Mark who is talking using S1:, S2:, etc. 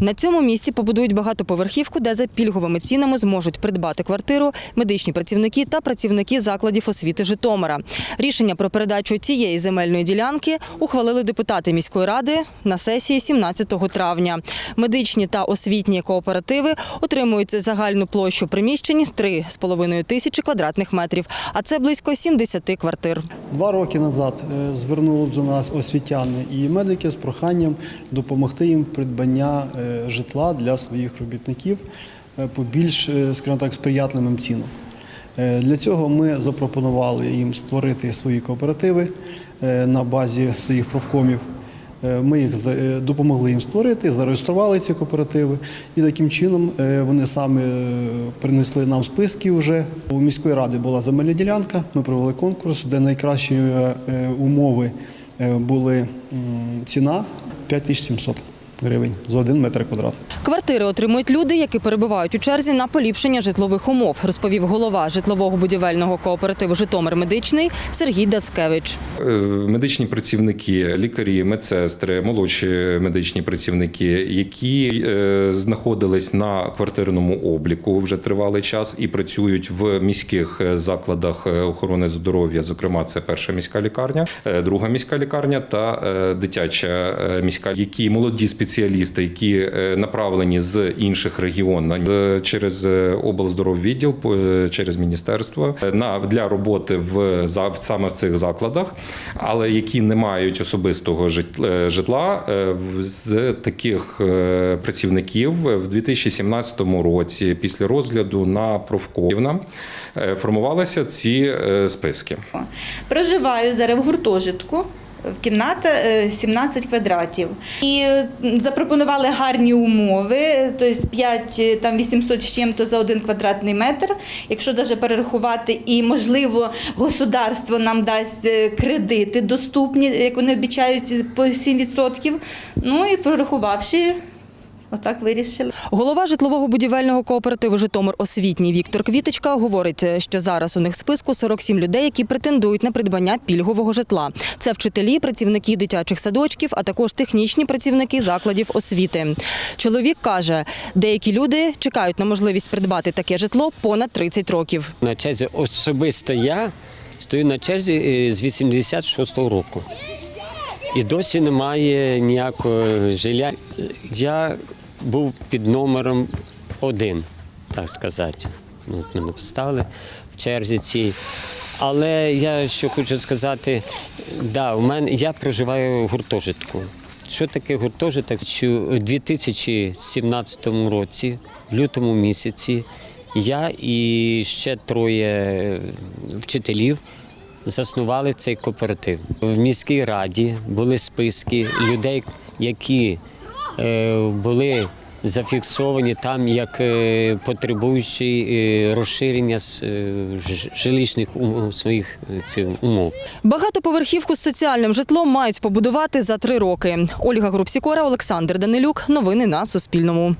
S1: На цьому місці побудують багатоповерхівку, де за пільговими цінами зможуть придбати квартиру медичні працівники та працівники закладів освіти Житомира. Рішення про передачу цієї земельної ділянки ухвалили депутати міської ради на сесії 17 травня. Медичні та освітні кооперативи отримують загальну площу приміщень 3,5 тисячі квадратних метрів, а це близько 70 квартир.
S2: Два роки назад е, звернули до нас освітяни і медики з проханням допомогти їм в придбання е, житла для своїх робітників е, по більш, е, скажімо так, сприятливим цінам. Е, Для цього ми запропонували їм створити свої кооперативи на базі своїх профкомів. Ми їх допомогли їм створити, зареєстрували ці кооперативи, і таким чином вони самі принесли нам списки. Вже у міської ради була земельна ділянка. Ми провели конкурс, де найкращі умови були ціна 5700 гривень за один метр квадратний.
S1: Квартири отримують люди, які перебувають у черзі на поліпшення житлових умов, розповів голова житлового будівельного кооперативу Житомир Медичний Сергій Дацкевич.
S3: Е, Медичні працівники, лікарі, медсестри, молодші медичні працівники, які е, знаходились на квартирному обліку вже тривалий час і працюють в міських е, закладах охорони здоров'я. Зокрема, це перша міська лікарня, друга міська лікарня та дитяча міська, які молоді спеціалісти, які е, направлені з інших регіонів е, через е, облздороввідділ, через міністерство на для роботи в саме в цих закладах, але які не мають особистого житла з таких працівників в 2017 році, після розгляду на профкомівна, е, формувалися ці списки.
S4: Проживаю зараз в гуртожитку. Кімната е, 17 квадратів. І е, запропонували гарні умови, тобто 5, там 800 з чим-то за один квадратний метр. Якщо навіть перерахувати, і можливо государство нам дасть е, кредити доступні, як вони обіцяють по 7%. Ну і прорахувавши, отак вирішили.
S1: Голова житлового будівельного кооперативу Житомир освітній Віктор Квіточка говорить, що зараз у них в списку 47 людей, які претендують на придбання пільгового житла. Це вчителі, працівники дитячих садочків, а також технічні працівники закладів освіти. Чоловік каже, деякі люди чекають на можливість придбати таке житло понад 30 років.
S5: На черзі особисто я стою на черзі е, з 86-го року. І досі немає ніякого жилля. Я був під номером один, так сказати. Ну, от мене поставили в черзі цій. Але я що хочу сказати, да, у мене я проживаю в гуртожитку. Що таке гуртожиток? Що у 2017 році, в лютому місяці, я і ще троє вчителів заснували цей кооператив. В міській раді були списки людей, які е, були зафіксовані там як е, потребуючі е, розширення жилищних своїх умов.
S1: Багатоповерхівку з соціальним житлом мають побудувати за три роки. Ольга Групсікора, Олександр Данилюк. Новини на Суспільному.